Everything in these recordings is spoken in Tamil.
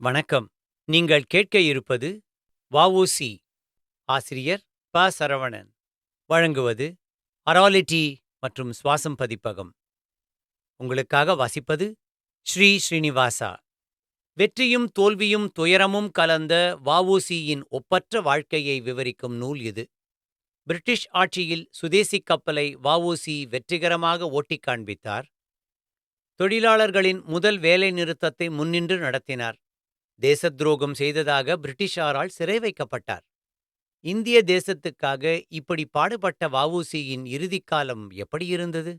வணக்கம். நீங்கள் கேட்க இருப்பது வஉசி. ஆசிரியர் ப. சரவணன். வழங்குவது அராலிட்டி மற்றும் சுவாசம் பதிப்பகம். உங்களுக்காக வாசிப்பது ஸ்ரீ ஸ்ரீனிவாசா. வெற்றியும் தோல்வியும் துயரமும் கலந்த வஉசியின் ஒப்பற்ற வாழ்க்கையை விவரிக்கும் நூல் இது. பிரிட்டிஷ் ஆட்சியில் சுதேசி கப்பலை வஉசி வெற்றிகரமாக ஓட்டிக் காண்பித்தார். தொழிலாளர்களின் முதல் வேலைநிறுத்தத்தை முன்னின்று நடத்தினார். தேச துரோகம் செய்ததாக பிரிட்டிஷாரால் சிறை வைக்கப்பட்டார். இந்திய தேசத்துக்காக இப்படி பாடுபட்ட வவுசியின் இறுதிக்காலம் எப்படி இருந்தது?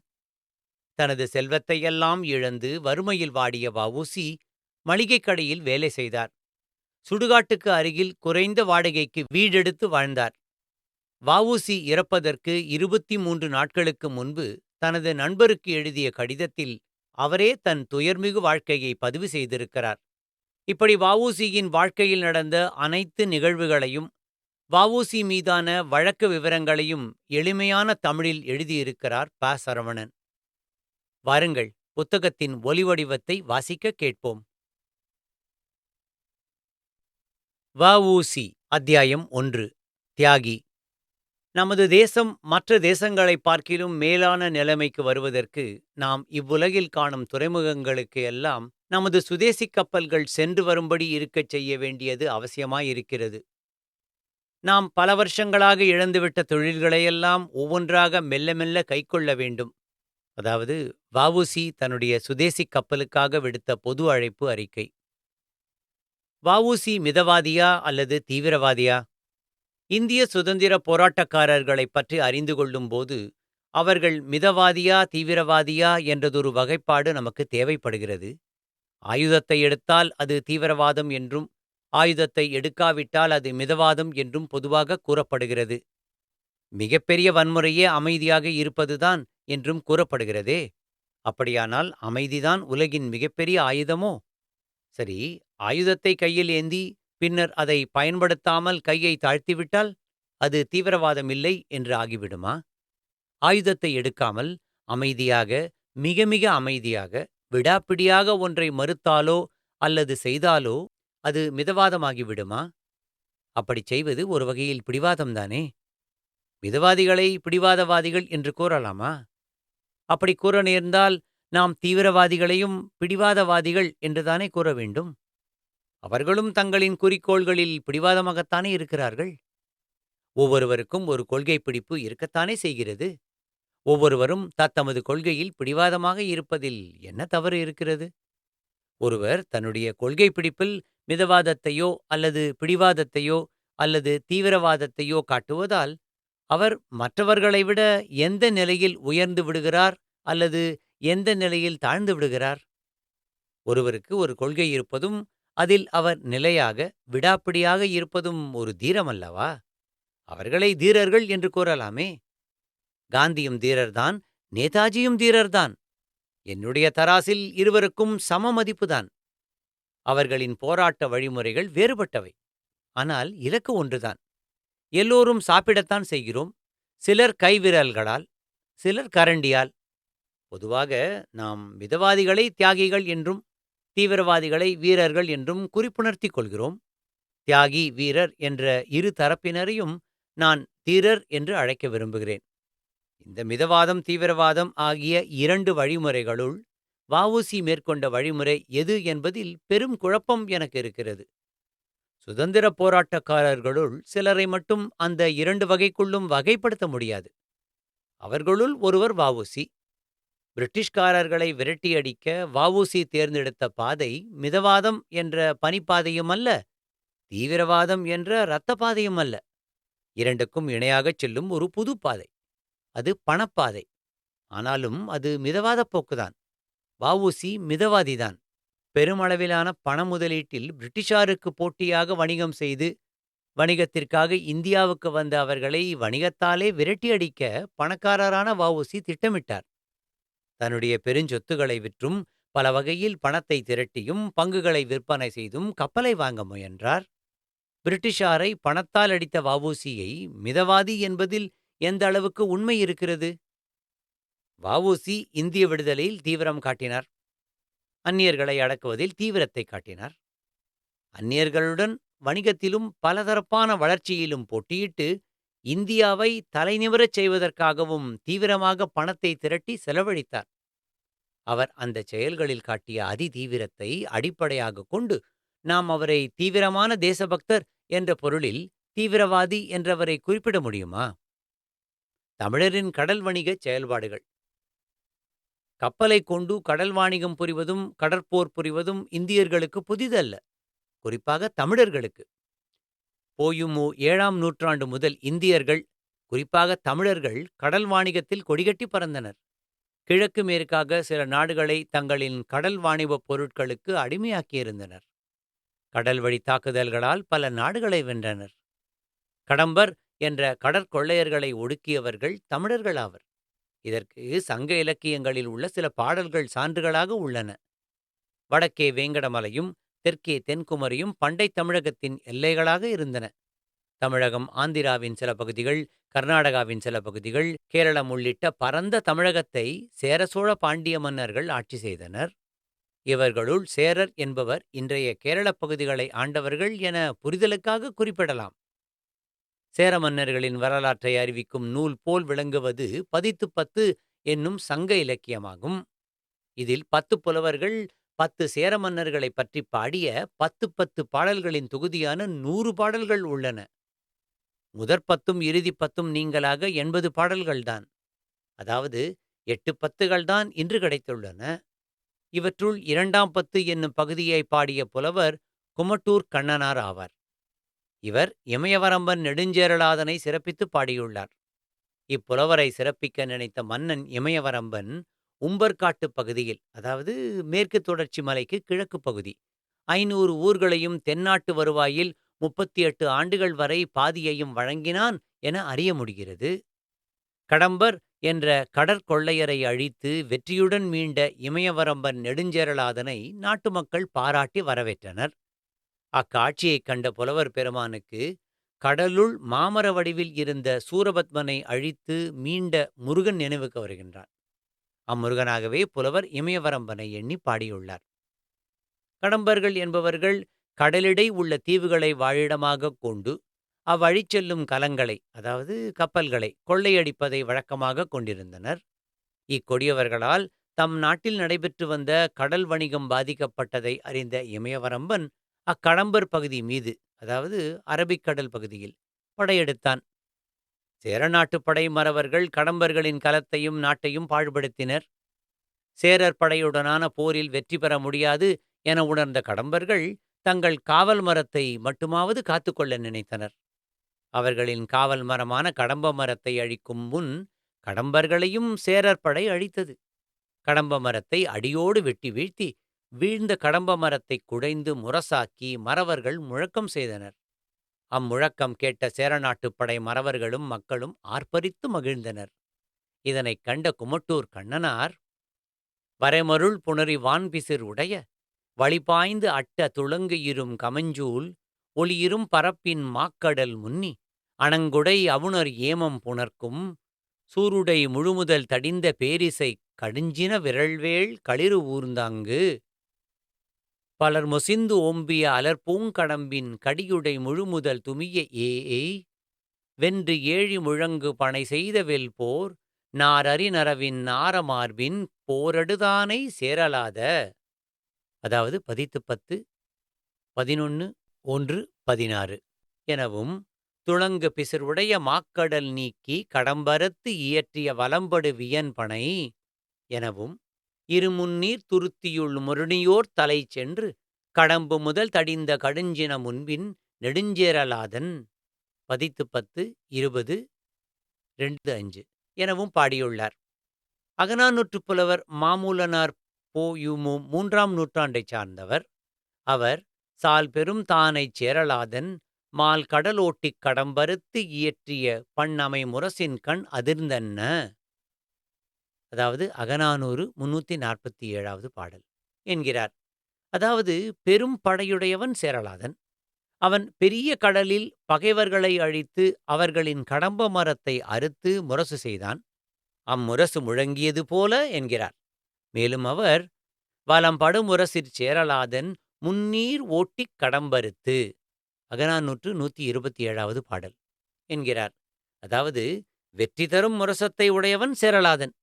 தனது செல்வத்தையெல்லாம் இழந்து வறுமையில் வாடிய வவுசி மளிகைக் கடையில் வேலை செய்தார். சுடுகாட்டுக்கு அருகில் குறைந்த வாடகைக்கு வீடெடுத்து வாழ்ந்தார். வவுசி இறப்பதற்கு இருபத்தி மூன்று நாட்களுக்கு முன்பு தனது நண்பருக்கு எழுதிய கடிதத்தில் அவரே தன் துயர்மிகு வாழ்க்கையை பதிவு செய்திருக்கிறார். இப்படி வவுசியின் வாழ்க்கையில் நடந்த அனைத்து நிகழ்வுகளையும் வவுசி மீதான வழக்கு விவரங்களையும் எளிமையான தமிழில் எழுதியிருக்கிறார் ப. சரவணன். வாருங்கள் புத்தகத்தின் ஒலிவடிவத்தை வாசிக்க கேட்போம். வஉசி அத்தியாயம் ஒன்று தியாகி. நமது தேசம் மற்ற தேசங்களை பார்க்கிலும் மேலான நிலைமைக்கு வருவதற்கு நாம் இவ்வுலகில் காணும் துறைமுகங்களுக்கு எல்லாம் நமது சுதேசி கப்பல்கள் சென்று வரும்படி இருக்கச் செய்ய வேண்டியது அவசியமாயிருக்கிறது நாம் பல வருஷங்களாக இழந்துவிட்ட தொழில்களையெல்லாம் ஒவ்வொன்றாக மெல்ல மெல்ல கைக்கொள்ள வேண்டும். அதாவது வவுசி தன்னுடைய சுதேசி கப்பலுக்காக விடுத்த பொது அழைப்பு அறிக்கை. வவுசி மிதவாதியா அல்லது தீவிரவாதியா? இந்திய சுதந்திர போராட்டக்காரர்களைப் பற்றி அறிந்து கொள்ளும்போது அவர்கள் மிதவாதியா தீவிரவாதியா என்றதொரு வகைப்பாடு நமக்கு தேவைப்படுகிறது. ஆயுதத்தை எடுத்தால் அது தீவிரவாதம் என்றும் ஆயுதத்தை எடுக்காவிட்டால் அது மிதவாதம் என்றும் பொதுவாக கூறப்படுகிறது. மிகப்பெரிய வன்முறையே அமைதியாக இருப்பதுதான் என்றும் கூறப்படுகிறதே. அப்படியானால் அமைதிதான் உலகின் மிகப்பெரிய ஆயுதமோ? சரி ஆயுதத்தை கையில் ஏந்தி பின்னர் அதை பயன்படுத்தாமல் கையை தாழ்த்திவிட்டால் அது தீவிரவாதம் இல்லை என்று ஆகிவிடுமா? ஆயுதத்தை எடுக்காமல் அமைதியாக மிக மிக அமைதியாக விடாப்பிடியாக ஒன்றை மறுத்தாலோ அல்லது செய்தாலோ அது மிதவாதமாகிவிடுமா? அப்படி செய்வது ஒரு வகையில் பிடிவாதம்தானே? மிதவாதிகளை பிடிவாதவாதிகள் என்று கூறலாமா? அப்படி கூற நேர்ந்தால் நாம் தீவிரவாதிகளையும் பிடிவாதவாதிகள் என்றுதானே கூற வேண்டும்? அவர்களும் தங்களின் குறிக்கோள்களில் பிடிவாதமாகத்தானே இருக்கிறார்கள்? ஒவ்வொருவருக்கும் ஒரு கொள்கை பிடிப்பு இருக்கத்தானே செய்கிறது? ஒவ்வொருவரும் தத்தமது கொள்கையில் பிடிவாதமாக இருப்பதில் என்ன தவறு இருக்கிறது? ஒருவர் தன்னுடைய கொள்கை பிடிப்பில் மிதவாதத்தையோ அல்லது பிடிவாதத்தையோ அல்லது தீவிரவாதத்தையோ காட்டுவதால் அவர் மற்றவர்களை விட எந்த நிலையில் உயர்ந்து விடுகிறார் அல்லது எந்த நிலையில் தாழ்ந்து விடுகிறார்? ஒருவருக்கு ஒரு கொள்கை இருப்பதும் அதில் அவர் நிலையாக விடாப்பிடியாக இருப்பதும் ஒரு தீரமல்லவா? அவர்களை தீரர்கள் என்று கூறலாமே. காந்தியும் தீரர்தான் நேதாஜியும் தீரர்தான். என்னுடைய தராசில் இருவருக்கும் சம மதிப்புதான். அவர்களின் போராட்ட வழிமுறைகள் வேறுபட்டவை. ஆனால் இலக்கு ஒன்றுதான். எல்லோரும் சாப்பிடத்தான் செய்கிறோம். சிலர் கைவிரல்களால் சிலர் கரண்டியால். பொதுவாக நாம் மிதவாதிகளை தியாகிகள் என்றும் தீவிரவாதிகளை வீரர்கள் என்றும் குறிப்புணர்த்திக் கொள்கிறோம். தியாகி வீரர் என்ற இரு தரப்பினரையும் நான் தீரர் என்று அழைக்க விரும்புகிறேன். இந்த மிதவாதம் தீவிரவாதம் ஆகிய இரண்டு வழிமுறைகளுள் வஉசி மேற்கொண்ட வழிமுறை எது என்பதில் பெரும் குழப்பம் எனக்கு இருக்கிறது. சுதந்திர போராட்டக்காரர்களுள் சிலரை மட்டும் அந்த இரண்டு வகைக்குள்ளும் வகைப்படுத்த முடியாது. அவர்களுள் ஒருவர் வஉசி. பிரிட்டிஷ்காரர்களை விரட்டியடிக்க வஉசி தேர்ந்தெடுத்த பாதை மிதவாதம் என்ற பனிப்பாதையும் அல்ல தீவிரவாதம் என்ற இரத்த பாதையும் அல்ல. இரண்டுக்கும் இணையாகச் செல்லும் ஒரு புது பாதை அது பணப்பாதை. ஆனாலும் அது மிதவாத போக்குதான். வஉசி மிதவாதிதான். பெருமளவிலான பண முதலீட்டில் பிரிட்டிஷாருக்கு போட்டியாக வணிகம் செய்து வணிகத்திற்காக இந்தியாவுக்கு வந்த அவர்களை வணிகத்தாலே விரட்டியடிக்க பணக்காரரான வஉசி திட்டமிட்டார். தன்னுடைய பெருஞ்சொத்துக்களை விற்றும் பல வகையில் பணத்தை திரட்டியும் பங்குகளை விற்பனை செய்தும் கப்பலை வாங்க முயன்றார். பிரிட்டிஷாரை பணத்தால் அடித்த வஉசியை மிதவாதி என்பதில் எந்த அளவுக்கு உண்மை இருக்கிறது? வஉசி இந்திய விடுதலையில் தீவிரம் காட்டினார். அந்நியர்களை அடக்குவதில் தீவிரத்தை காட்டினார். அந்நியர்களுடன் வணிகத்திலும் பலதரப்பான வளர்ச்சியிலும் போட்டியிட்டு இந்தியாவை தலைநிமிரச் செய்வதற்காகவும் தீவிரமாக பணத்தை திரட்டி செலவழித்தார். அவர் அந்த செயல்களில் காட்டிய அதி தீவிரத்தை அடிப்படையாக கொண்டு நாம் அவரை தீவிரமான தேசபக்தர் என்ற பொருளில் தீவிரவாதி என்றவரை குறிப்பிட முடியுமா? தமிழரின் கடல் வணிக செயல்பாடுகள். கப்பலை கொண்டு கடல் வாணிகம் புரிவதும் கடற்போர் புரிவதும் இந்தியர்களுக்கு புதிதல்ல. குறிப்பாக தமிழர்களுக்கு. போயுமு ஏழாம் நூற்றாண்டு முதல் இந்தியர்கள் குறிப்பாக தமிழர்கள் கடல் வாணிகத்தில் கொடிகட்டி பறந்தனர். கிழக்கு மேற்காக சில நாடுகளை தங்களின் கடல் வாணிபப் பொருட்களுக்கு அடிமையாக்கியிருந்தனர். கடல் வழி தாக்குதல்களால் பல நாடுகளை வென்றனர். கடம்பர் என்ற கடற்கொள்ளையர்களை ஒடுக்கியவர்கள் தமிழர்கள் ஆவர். இதற்கு சங்க இலக்கியங்களில் உள்ள சில பாடல்கள் சான்றுகளாக உள்ளன. வடக்கே வேங்கடமலையும் தெற்கே தென்குமரியும் பண்டை தமிழகத்தின் எல்லைகளாக இருந்தன. தமிழகம் ஆந்திராவின் சில பகுதிகள் கர்நாடகாவின் சில பகுதிகள் கேரளம் உள்ளிட்ட பரந்த தமிழகத்தை சேர சோழ பாண்டிய மன்னர்கள் ஆட்சி செய்தனர். இவர்களுள் சேரர் என்பவர் இன்றைய கேரளப் பகுதிகளை ஆண்டவர்கள் என புரிதலுக்காக குறிப்பிடலாம். சேர மன்னர்களின் வரலாற்றை அறிவிக்கும் நூல் போல் விளங்குவது பதித்து பத்து என்னும் சங்க இலக்கியமாகும். இதில் பத்து புலவர்கள் பத்து சேர மன்னர்களை பற்றி பாடிய பத்து பத்து பாடல்களின் தொகுதியான நூறு பாடல்கள் உள்ளன. முதற் பத்தும் இறுதி பத்தும் நீங்களாக எண்பது பாடல்கள்தான். அதாவது எட்டு பத்துகள்தான் இன்று கிடைத்துள்ளன. இவற்றுள் இரண்டாம் பத்து என்னும் பகுதியை பாடிய புலவர் குமட்டூர் கண்ணனார் ஆவார். இவர் இமயவரம்பன் நெடுஞ்சேரலாதனை சிறப்பித்து பாடியுள்ளார். இப்புலவரை சிறப்பிக்க நினைத்த மன்னன் இமயவரம்பன் உம்பர்காட்டு பகுதியில் அதாவது மேற்கு தொடர்ச்சி மலைக்கு கிழக்கு பகுதி ஐநூறு ஊர்களையும் தென்னாட்டு வருவாயில் முப்பத்தி எட்டு ஆண்டுகள் வரை பாதியையும் வழங்கினான் என அறிய முடிகிறது. கடம்பர் என்ற கடற்கொள்ளையரை அழித்து வெற்றியுடன் மீண்ட இமயவரம்பன் நெடுஞ்சேரலாதனை நாட்டு மக்கள் பாராட்டி வரவேற்றனர். அக்காட்சியைக் கண்ட புலவர் பெருமானுக்கு கடலுள் மாமர வடிவில் இருந்த சூரபத்மனை அழித்து மீண்ட முருகன் நினைவுக்கு வருகின்றான். அம்முருகனாகவே புலவர் இமயவரம்பனை எண்ணி பாடியுள்ளார். கடம்பர்கள் என்பவர்கள் கடலிடை உள்ள தீவுகளை வாழிடமாகக் கொண்டு அவ்வழி செல்லும் கலங்களை அதாவது கப்பல்களை கொள்ளையடிப்பதை வழக்கமாக கொண்டிருந்தனர். இக்கொடியவர்களால் தம் நாட்டில் நடைபெற்று வந்த கடல் வணிகம் பாதிக்கப்பட்டதை அறிந்த இமயவரம்பன் அக்கடம்பர் பகுதி மீது அதாவது அரபிக்கடல் பகுதியில் படையெடுத்தான் சேரநாட்டுப் படை மறவர்கள் கடம்பர்களின் கலத்தையும் நாட்டையும் பாழ்படுத்தினர். சேரர் படையுடனான போரில் வெற்றி பெற முடியாது என உணர்ந்த கடம்பர்கள் தங்கள் காவல் மரத்தை மட்டுமாவது காத்துக்கொள்ள நினைத்தனர். அவர்களின் காவல் மரமான கடம்ப மரத்தை அழிக்கும் முன் கடம்பர்களையும் சேரர் படை அழித்தது. கடம்ப மரத்தை அடியோடு வெட்டி வீழ்த்தி வீழ்ந்த கடம்ப மரத்தை குடைந்து முரசாக்கி மறவர்கள் முழக்கம் செய்தனர். அம்முழக்கம் கேட்ட சேரநாட்டுப் படை மறவர்களும் மக்களும் ஆர்ப்பரித்து மகிழ்ந்தனர். இதனைக் கண்ட குமட்டூர் கண்ணனார் வரைமருள் புணரி வான்பிசிர் உடைய வழிபாய்ந்து அட்ட துளங்குயிரும் கமஞ்சூல் ஒளியிரும் பரப்பின் மாக்கடல் முன்னி அணங்குடை அவுணர் ஏமம் புணர்க்கும் சூருடை முழுமுதல் தடிந்த பேரிசை கடுஞ்சின விரல்வேள் களிறு ஊர்ந்தாங்கு பலர் மொசிந்து ஓம்பிய அலர்பூங்கடம்பின் கடியுடை முழுமுதல் துமிய ஏய் வென்று ஏழி முழங்கு பனை செய்தவெல் போர் நாரறி நரவின் நாரமார்பின் போரடுதானை சேரலாத அதாவது பதித்து பத்து பதினொன்று ஒன்று பதினாறு எனவும் துளங்கு பிசிறுடைய மாக்கடல் நீக்கி கடம்பரத்து இயற்றிய வலம்படு வியன்பனை எனவும் இருமுன்னீர் துருத்தியுள் முரணியோர் தலை சென்று கடம்பு முதல் தடிந்த கடுஞ்சின முன்பின் நெடுஞ்சேரலாதன். பதித்து பத்து இருபது ரெண்டு அஞ்சு எனவும் பாடியுள்ளார். அகனானூற்றுப் புலவர் மாமூலனார் போயுமு மூன்றாம் நூற்றாண்டைச் சார்ந்தவர். அவர் சால் பெரும் தானைச் சேரலாதன் மால் கடலோட்டிக் கடம்பருத்து இயற்றிய பண்ணமை முரசின் கண் அதிர்ந்தன்ன? அதாவது அகநானூறு முன்னூத்தி நாற்பத்தி ஏழாவது பாடல் என்கிறார். அதாவது பெரும் படையுடையவன் சேரலாதன். அவன் பெரிய கடலில் பகைவர்களை அழித்து அவர்களின் கடம்ப மரத்தை அறுத்து முரசு செய்தான். அம்முரசு முழங்கியது போல என்கிறார். மேலும் அவர் வலம் படுமுரசிற் சேரலாதன் முன்னீர் ஓட்டிக் கடம்பறுத்து அகநானூற்று நூற்றி இருபத்தி ஏழாவது பாடல் என்கிறார். அதாவது வெற்றி தரும் முரசத்தை உடையவன் சேரலாதன்.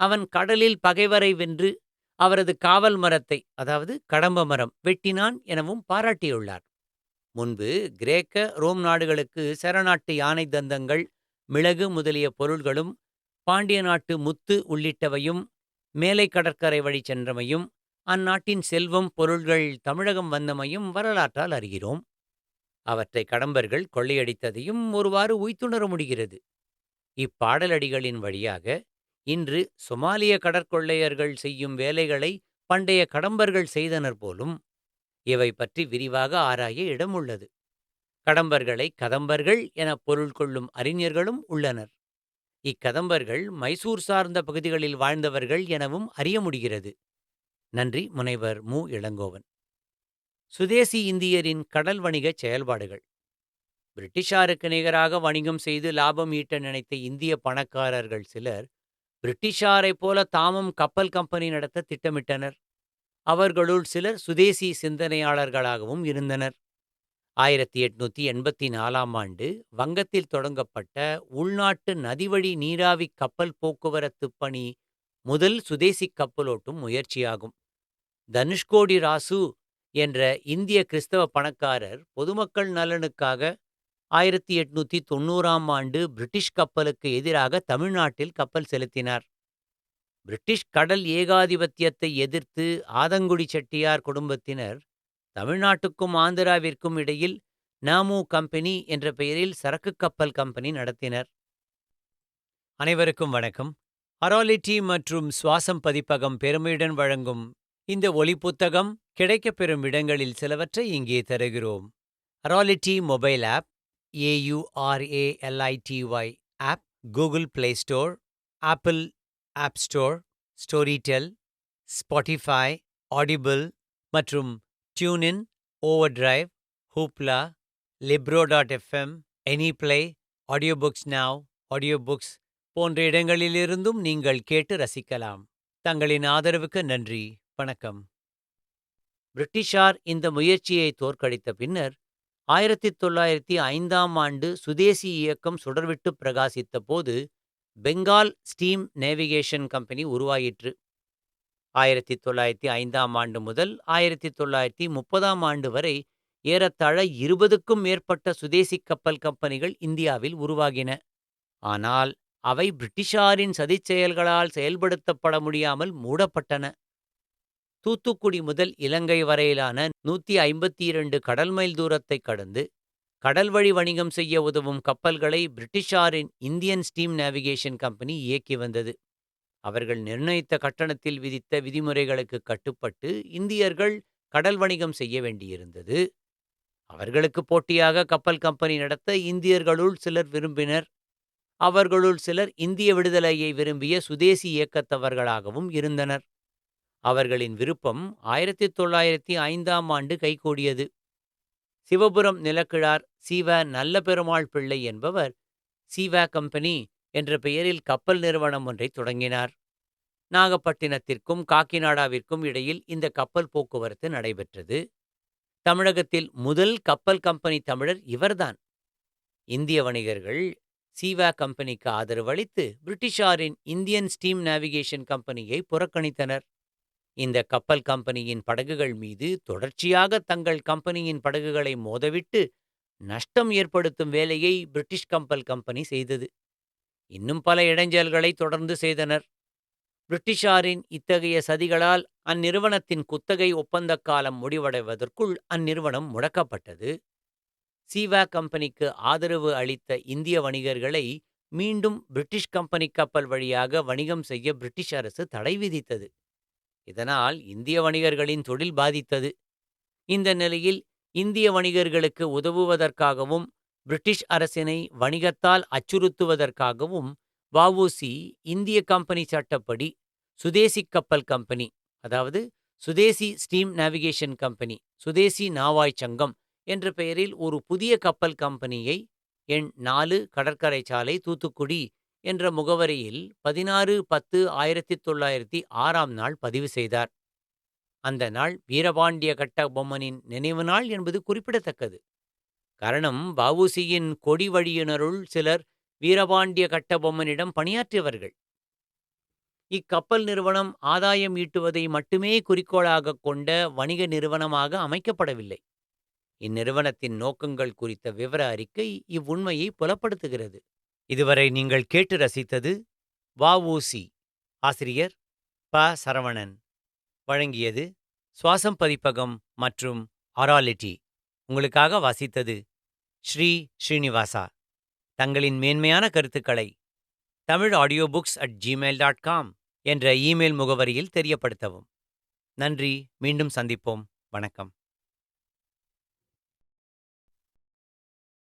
அவன் கடலில் பகைவரை வென்று அவரது காவல் மரத்தை அதாவது கடம்ப மரம் வெட்டினான் எனவும் பாராட்டியுள்ளார். முன்பு கிரேக்க ரோம் நாடுகளுக்கு சரநாட்டு யானை தந்தங்கள் மிளகு முதலிய பொருள்களும் பாண்டிய நாட்டு முத்து உள்ளிட்டவையும் மேலை கடற்கரை வழி சென்றமையும் அந்நாட்டின் செல்வம் பொருள்கள் தமிழகம் வந்தமையும் வரலாற்றால் அறிகிறோம். அவற்றை கடம்பர்கள் கொள்ளையடித்ததையும் ஒருவாறு உய்த்துணர முடிகிறது. இப்பாடலடிகளின் வழியாக இன்று சொமாலிய கடற்கொள்ளையர்கள் செய்யும் வேலைகளை பண்டைய கடம்பர்கள் செய்தனர் போலும் இவை பற்றி விரிவாக ஆராய இடமுள்ளது. கடம்பர்களை கதம்பர்கள் என பொருள் கொள்ளும் அறிஞர்களும் உள்ளனர். இக்கதம்பர்கள் மைசூர் சார்ந்த பகுதிகளில் வாழ்ந்தவர்கள் எனவும் அறிய முடிகிறது. நன்றி முனைவர் மு. இளங்கோவன். சுதேசி இந்தியரின் கடல் வணிக செயல்பாடுகள். பிரிட்டிஷாருக்கு நிகராக வணிகம் செய்து லாபம் ஈட்ட நினைத்த இந்திய பணக்காரர்கள் சிலர் பிரிட்டிஷாரைப் போல தாமும் கப்பல் கம்பெனி நடத்த திட்டமிட்டனர். அவர்களுள் சிலர் சுதேசி சிந்தனையாளர்களாகவும் இருந்தனர். ஆயிரத்தி எட்நூத்தி எண்பத்தி நாலாம் ஆண்டு வங்கத்தில் தொடங்கப்பட்ட உள்நாட்டு நதிவழி நீராவி கப்பல் போக்குவரத்து பணி முதல் சுதேசி கப்பலோட்டும் முயற்சியாகும். தனுஷ்கோடி ராசு என்ற இந்திய கிறிஸ்தவ பணக்காரர் பொதுமக்கள் நலனுக்காக ஆயிரத்தி எட்நூத்தி தொண்ணூறாம் ஆண்டு பிரிட்டிஷ் கப்பலுக்கு எதிராக தமிழ்நாட்டில் கப்பல் செலுத்தினார். பிரிட்டிஷ் கடல் ஏகாதிபத்தியத்தை எதிர்த்து ஆதங்குடி செட்டியார் குடும்பத்தினர் தமிழ்நாட்டுக்கும் ஆந்திராவிற்கும் இடையில் நாமு கம்பெனி என்ற பெயரில் சரக்கு கப்பல் கம்பெனி நடத்தினர். அனைவருக்கும் வணக்கம். அராலிட்டி மற்றும் சுவாசம் பதிப்பகம் பெருமையுடன் வழங்கும் இந்த ஒலி புத்தகம் கிடைக்கப்பெறும் இடங்களில் சிலவற்றை இங்கே தருகிறோம். அராலிட்டி mobile app AURALITY app Google play store apple app store Storytel Spotify audible மற்றும் டியூனின் over drive ஹூப்லா லிப்ரோ dot FM any play audio books நாவ் ஆடியோ புக்ஸ் போன்ற இடங்களிலிருந்தும் நீங்கள் கேட்டு ரசிக்கலாம். தங்களின் ஆதரவுக்கு நன்றி. வணக்கம். பிரிட்டிஷார் இந்த முயற்சியை தோற்கடித்த பின்னர் ஆயிரத்தி தொள்ளாயிரத்தி ஐந்தாம் ஆண்டு சுதேசி இயக்கம் சுடர்விட்டு பிரகாசித்த போது பெங்கால் ஸ்டீம் நேவிகேஷன் கம்பெனி உருவாயிற்று. ஆயிரத்தி தொள்ளாயிரத்தி ஐந்தாம் ஆண்டு முதல் ஆயிரத்தி தொள்ளாயிரத்தி முப்பதாம் ஆண்டு வரை ஏறத்தாழ இருபதுக்கும் மேற்பட்ட சுதேசி கப்பல் கம்பெனிகள் இந்தியாவில் உருவாகின. ஆனால் அவை பிரிட்டிஷாரின் சதிச் செயல்களால் செயல்படுத்தப்பட முடியாமல் மூடப்பட்டன. தூத்துக்குடி முதல் இலங்கை வரையிலான நூத்தி ஐம்பத்தி இரண்டு கடல் மைல் தூரத்தை கடந்து கடல் வழி வணிகம் செய்ய உதவும் கப்பல்களை பிரிட்டிஷாரின் இந்தியன் ஸ்டீம் நேவிகேஷன் கம்பெனி இயக்கி வந்தது. அவர்கள் நிர்ணயித்த கட்டணத்தில் விதித்த விதிமுறைகளுக்கு கட்டுப்பட்டு இந்தியர்கள் கடல் வணிகம் செய்ய வேண்டியிருந்தது. அவர்களுக்கு போட்டியாக கப்பல் கம்பெனி நடத்த இந்தியர்களுள் சிலர் விரும்பினர். அவர்களுள் சிலர் இந்திய விடுதலையை விரும்பிய சுதேசி இயக்கத்தவர்களாகவும் இருந்தனர். அவர்களின் விருப்பம் ஆயிரத்தி தொள்ளாயிரத்தி ஐந்தாம் ஆண்டு கைகூடியது. சிவபுரம் நிலக்கிழார் சீவ நல்ல பெருமாள் பிள்ளை என்பவர் சீவா கம்பெனி என்ற பெயரில் கப்பல் நிறுவனம் ஒன்றை தொடங்கினார். நாகப்பட்டினத்திற்கும் காக்கிநாடாவிற்கும் இடையில் இந்த கப்பல் போக்குவரத்து நடைபெற்றது. தமிழகத்தில் முதல் கப்பல் கம்பெனி தமிழர் இவர்தான். இந்திய வணிகர்கள் சீவா கம்பெனிக்கு ஆதரவு அளித்து பிரிட்டிஷாரின் இந்தியன் ஸ்டீம் நேவிகேஷன் கம்பெனியை புறக்கணித்தனர். இந்த கப்பல் கம்பெனியின் படகுகள் மீது தொடர்ச்சியாக தங்கள் கம்பெனியின் படகுகளை மோதவிட்டு நஷ்டம் ஏற்படுத்தும் வேலையை பிரிட்டிஷ் கப்பல் கம்பெனி செய்தது. இன்னும் பல இடைஞ்சல்களை தொடர்ந்து செய்தனர். பிரிட்டிஷாரின் இத்தகைய சதிகளால் அந்நிறுவனத்தின் குத்தகை ஒப்பந்த காலம் முடிவடைவதற்குள் அந்நிறுவனம் முடக்கப்பட்டது. சீவா கம்பெனிக்கு ஆதரவு அளித்த இந்திய வணிகர்களை மீண்டும் பிரிட்டிஷ் கம்பெனி கப்பல் வழியாக வணிகம் செய்ய பிரிட்டிஷ் அரசு தடை விதித்தது. இதனால் இந்திய வணிகர்களின் தொழில் பாதித்தது. இந்த நிலையில் இந்திய வணிகர்களுக்கு உதவுவதற்காகவும் பிரிட்டிஷ் அரசினை வணிகத்தால் அச்சுறுத்துவதற்காகவும் வஉசி இந்திய கம்பெனி சட்டப்படி சுதேசி கப்பல் கம்பெனி அதாவது Swadeshi steam navigation company Swadeshi நாவாய் சங்கம் என்ற பெயரில் ஒரு புதிய கப்பல் கம்பெனியை எண் நாலு கடற்கரை சாலை தூத்துக்குடி என்ற முகவரியில் பதினாறு பத்து ஆயிரத்தி தொள்ளாயிரத்தி ஆறாம் நாள் பதிவு செய்தார். அந்த நாள் வீரபாண்டிய கட்டபொம்மனின் நினைவு நாள் என்பது குறிப்பிடத்தக்கது. காரணம் வவுசியின் கொடி வழியினருள் சிலர் வீரபாண்டிய கட்டபொம்மனிடம் பணியாற்றியவர்கள். இக்கப்பல் நிறுவனம் ஆதாயம் ஈட்டுவதை மட்டுமே குறிக்கோளாக கொண்ட வணிக நிறுவனமாக அமைக்கப்படவில்லை. இந்நிறுவனத்தின் நோக்கங்கள் குறித்த விவர அறிக்கை இவ்வுண்மையை புலப்படுத்துகிறது. இதுவரை நீங்கள் கேட்டு ரசித்தது வஉசி ஆசிரியர் ப. சரவணன். வழங்கியது சுவாசம் பதிப்பகம் மற்றும் ஆராலிட்டி. உங்களுக்காக வாசித்தது ஸ்ரீ ஸ்ரீனிவாசா. தங்களின் மேன்மையான கருத்துக்களை Tamil audio books at Gmail dot com email email முகவரியில் தெரியப்படுத்தவும். நன்றி. மீண்டும் சந்திப்போம். வணக்கம்.